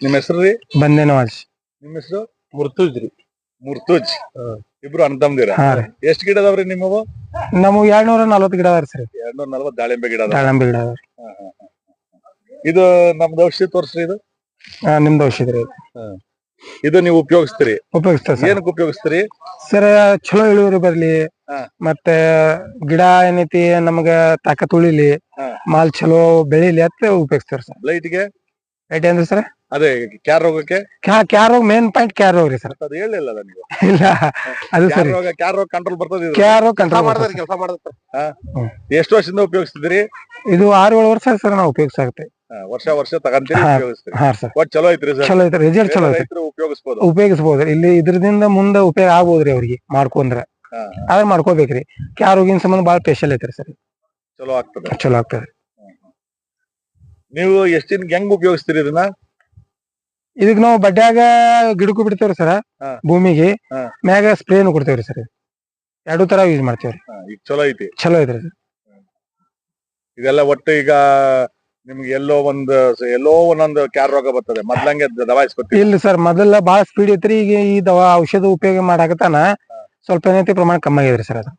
ನಿಮ್ಮ ಹೆಸರು ರೀ? ಬಂದೆ ನವಾಜ್ ನಿಮ್ಮ ಹೆಸರು? ಮುರ್ತುಜ್ ರೀ. ಮುರ್ತುಜ್. ಇಬ್ರು ಅಣ್ತಮ್ದಿರ ಹಾ ರೀ. ಎಷ್ಟ್ ಗಿಡ ಅದಾವ್ರಿ ನಿಮ್ಮವು? ನಮಗ್ ಎರಡ್ನೂರ ನಲ್ವತ್ತು ಗಿಡ ಅದಾರ ಸರ್. ಎರಡ್ನೂರ ನಲ್ವತ್ ದಾಳಿಂಬೆ ಗಿಡ ದಾಳಿಂಬೆ ದಾಳಂಬಿ ಗಿಡ ಅದಾವ್ರಿ. ಇದು ನಮ್ದು ಔಷಧಿ ತೋರ್ಸ್ರಿ ಇದು? ನಿಮ್ದು ಔಷಧಿ ರೀ. ಇದು ನೀವು ಉಪಯೋಗಿಸ್ತೀರಿ? ಉಪಯೋಗಿಸ್ತಾರೆ ಸರ್. ಏನಕ್ಕೆ ಉಪಯೋಗಿಸ್ತೀರಿ? ಸರ್ ಚಲೋ ಇಳುವರಿ ಬರ್ಲಿ. ಹಾ. ಮತ್ತೆ ಗಿಡ ಏನೈತಿ ನಮಗ ತಾಕತ್ ಉಳಿಲಿ. ಹಾ. ಮಾಲ್ ಚಲೋ ಬೆಳಿಲಿ ಅಂತ ಉಪಯೋಗಿಸ್ತಾರ ಸರ್. ಲೈಟ್ಗೆ ರೈಟ್ ಅಂದ್ರೆ ಸರ್? ಅದೇ ಕ್ಯಾರ್ ರೋಗಕ್ಕೆ? ಕ್ಯಾ ರೋಗ ಮೇನ್ ಪಾಯಿಂಟ್ ಕ್ಯಾರೋ ರೀ ಸರ್. ಅದು ಹೇಳಿಲ್ಲ ನೀವು. ಇಲ್ಲ ಅದು ಕ್ಯಾರ್ ಸರಿ. ರೋಗ ಕ್ಯಾರ್ ರೋಗ ಕಂಟ್ರೋಲ್ ಬರ್ತದೆ. ಕ್ಯಾರೋ ಕಂಟ್ರೋಲ್ ಕೆಲಸ ಎಷ್ಟು ವರ್ಷದಿಂದ ಉಪಯೋಗಿಸ್ತಿದ್ರಿ ಇದು ಆರು ಏಳು ವರ್ಷ ಸರ್ ನಾವು ಉಪಯೋಗಿಸಾಗುತ್ತೆ ವರ್ಷ ವರ್ಷ ತಗಂತೀರಿ. ಉಪಯೋಗಿಸ್ತೀರಿ. ಚಲೋ ಐತ್ರಿ ಸರ್. ಚಲೋ ಐತ್ರಿ ರಿಸಲ್ಟ್ ಚಲೋ ಐತ್ರಿ. ಉಪಯೋಗಿಸ್ಬೋದು. ಉಪಯೋಗಿಸ್ಬೋದು. ಇಲ್ಲಿ ಇದರಿಂದ ಮುಂದೆ ಉಪಯೋಗ ಆಗ್ಬೋದ್ರಿ ಅವ್ರಿಗೆ ಮಾಡ್ಕೊಂಡ್ರ. ಆದ್ರೆ ಮಾಡ್ಕೋಬೇಕ್ರಿ. ಕ್ಯಾರೋಗಿನ ಸಂಬಂಧ ಬಹಳ ಸ್ಪೆಷಲ್ ಐತ್ರಿ ಸರ್. ಚಲೋ ಆಗ್ತದೆ. ಚಲೋ ಆಗ್ತದೆ. ನೀವು ಎಷ್ಟಿನ ಹೆಂಗ್ ಉಪಯೋಗಿಸ್ತೀರಿ ಇದನ್ನ? ಇದಕ್ ನಾವು ಬಡ್ಡ್ಯಾಗ ಗಿಡಕ್ಕೂ ಬಿಡ್ತೇವ್ರಿ ಸರ್ ಹಾ. ಭೂಮಿಗೆ. ಹಾ. ಮ್ಯಾಗ ಸ್ಪ್ರೇನು ಕೊಡ್ತೇವ್ರಿ ಸರ್ ಎರಡು ತರ ಯೂಸ್ ಮಾಡ್ತೇವ್ರಿ. ಹಾ, ಈಗ ಚಲೋ ಐತಿ. ಚಲೋ ಐತ್ರಿ ಸರ್ ಇದೆಲ್ಲ ಒಟ್ಟು ಈಗ ನಿಮ್ಗೆ ಎಲ್ಲೋ ಒಂದು ಎಲ್ಲೋ ಒಂದೊಂದು ಕ್ಯಾರ್ ರೋಗ ಬರ್ತದೆ. ಮೊದ್ಲಂಗೆ ದವಾಯಿಸ್ಕೊತೀವಿ ಇಲ್ಲ ಸರ್ ಮೊದಲ ಬಾಳ ಸ್ಪೀಡ್ ಐತ್ರಿ. ಈಗ ಈ ದವಾ ಔಷಧ ಉಪಯೋಗ ಮಾಡಾಕತ್ತಾನ ಸ್ವಲ್ಪ ಏನೈತಿ ಪ್ರಮಾಣ ಕಮ್ಮಿ ಆಗಿದ್ರಿ ಸರ್ ಅದು.